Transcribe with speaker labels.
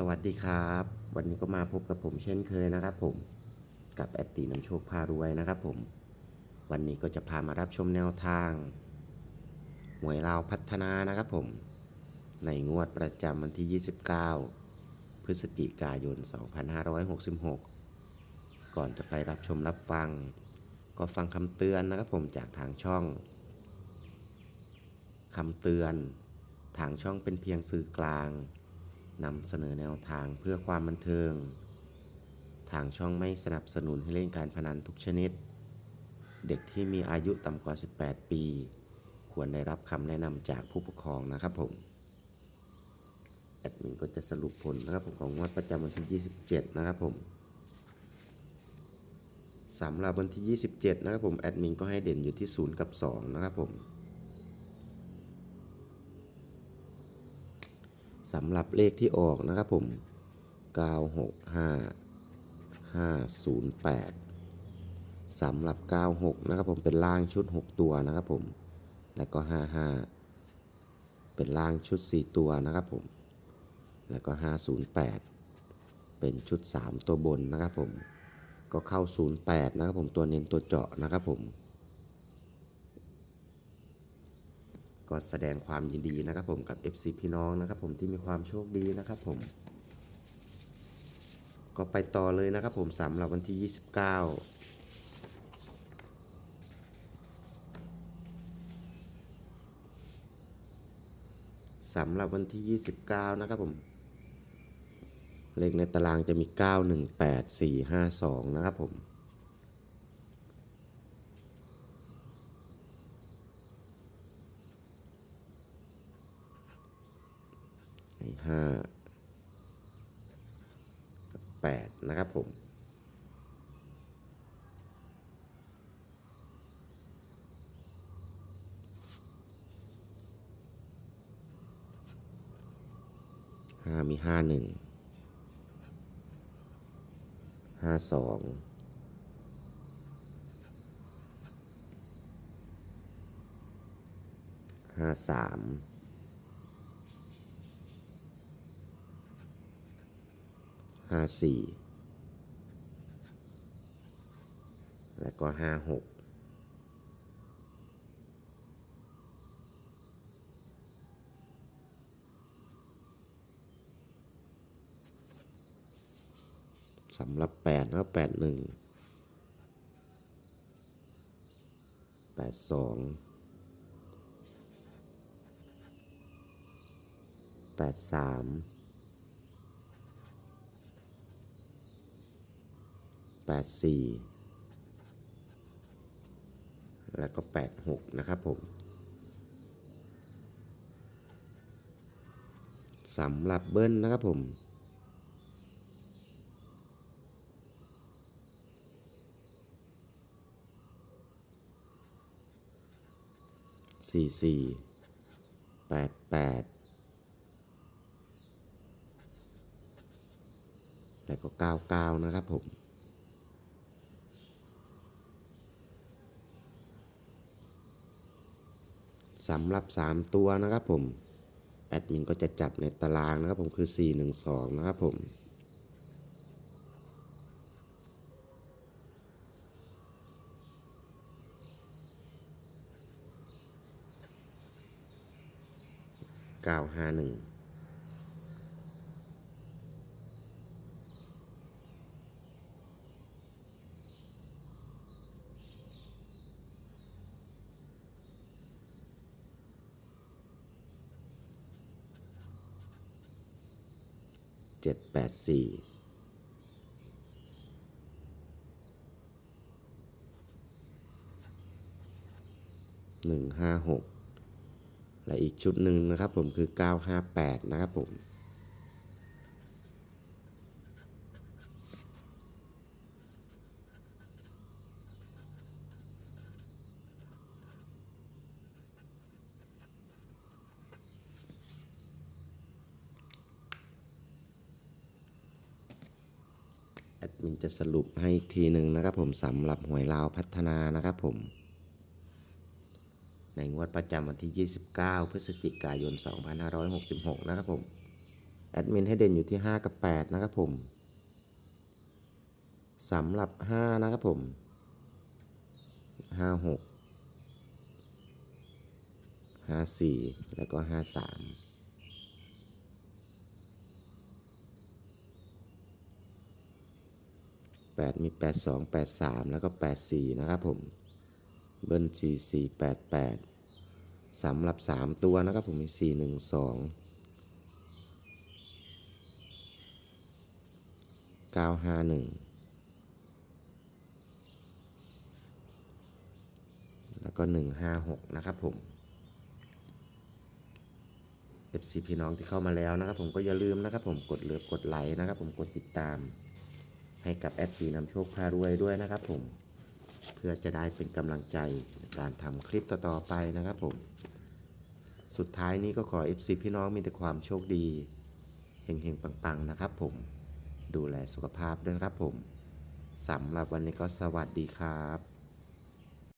Speaker 1: สวัสดีครับ วันนี้ก็มาพบกับผมเช่นเคยนะครับผมกับแอดตีน้ำโชคพารวยนะครับผม วันนี้ก็จะพามารับชมแนวทางหวยลาวพัฒนานะครับผม ในงวดประจำวันที่ 29 พฤศจิกายน 2566 ก่อนจะไปรับชมรับฟัง ก็ฟังคำเตือนนะครับผมจากทางช่องคำเตือน ทางช่องเป็นเพียงสื่อกลาง นำเสนอแนวทางเพื่อความบันเทิง ทางช่องไม่สนับสนุนให้เล่นการพนันทุกชนิด เด็กที่มีอายุต่ำกว่า 18 ปี ควรได้รับคำแนะนำจากผู้ปกครองนะครับผม แอดมินก็จะสรุปผลนะครับผมของงวดประจำวันที่ 27 นะครับผมสำหรับวันที่ 27 นะครับผม แอดมินก็ให้เด่นอยู่ที่ 0 กับ 2 นะครับผม สำหรับเลขที่ออกนะครับผม 965 508สำหรับ 96 นะครับผมเป็นล่างชุด 6 ตัวนะครับผม แล้วก็ 55 เป็นล่างชุด 4 ตัวนะครับผม แล้วก็ 508 เป็นชุด 3 ตัวบนนะครับผม ก็เข้า 08 นะครับผมตัวเน้นตัวเจาะนะครับผม ก็แสดงความยินดีนะครับผมกับ FC พี่น้องนะครับผมที่มีความโชคดีนะครับผม ก็ไปต่อเลยนะครับผมสำหรับวันที่ 29สำหรับวันที่ 29 นะครับผม เลขในตารางจะมี 9 1 8 4 5 2 นะครับผม ห้าแปดนะครับผมห้ามีห้าหนึ่งห้าสองห้าสาม ห้าสี่แล้วก็ห้าหกสำหรับแปดนะแปดหนึ่งแปดสองแปดสาม แปดสี่แล้วก็แปดหกนะครับผมสำหรับเบิ้ลนะครับผมสี่สี่แปดแปดแล้วก็เก้าเก้านะครับผม สำหรับ 3 ตัวนะครับผมแอดมินก็จะจับในตารางนะครับผมคือ 4 1 2 นะครับผม 951 เจ็ดแปดสี่หนึ่งห้าหกและอีกชุดหนึ่งนะครับผมคือเก้าห้าแปดนะครับผม มินจะสรุปให้อีกทีหนึ่งนะครับผมสำหรับหวยลาวพัฒนานะครับผม ในงวดประจำวันที่ 29 พฤศจิกายน 2566 นะครับผม แอดมินให้เด่นอยู่ที่ 5 กับ 8 นะครับผมสำหรับ 5 นะครับผม 5 6 5 4 แล้วก็ 53 3 8 มี 8 2 8 3 แล้วก็ 8 4 นะครับผม เบิ้ล4 4 8 8สำหรับ 3 ตัวนะครับผมมี 4 1 2 9 5 1 แล้วก็ 1 5 6 นะครับผม FC พี่น้องที่เข้ามาแล้วนะครับผมก็อย่าลืมนะครับผมกดเลือกกดไลค์นะครับผมกดติดตาม ให้กับแอดปีนำโชคพารวยด้วยนะครับผม เพื่อจะได้เป็นกำลังใจในการทำคลิปต่อๆไปนะครับผม สุดท้ายนี้ก็ขอ FC พี่น้องมีแต่ความโชคดีเฮงๆ ปังๆ นะครับผม ดูแลสุขภาพด้วยนะครับผมสำหรับวันนี้ก็สวัสดีครับ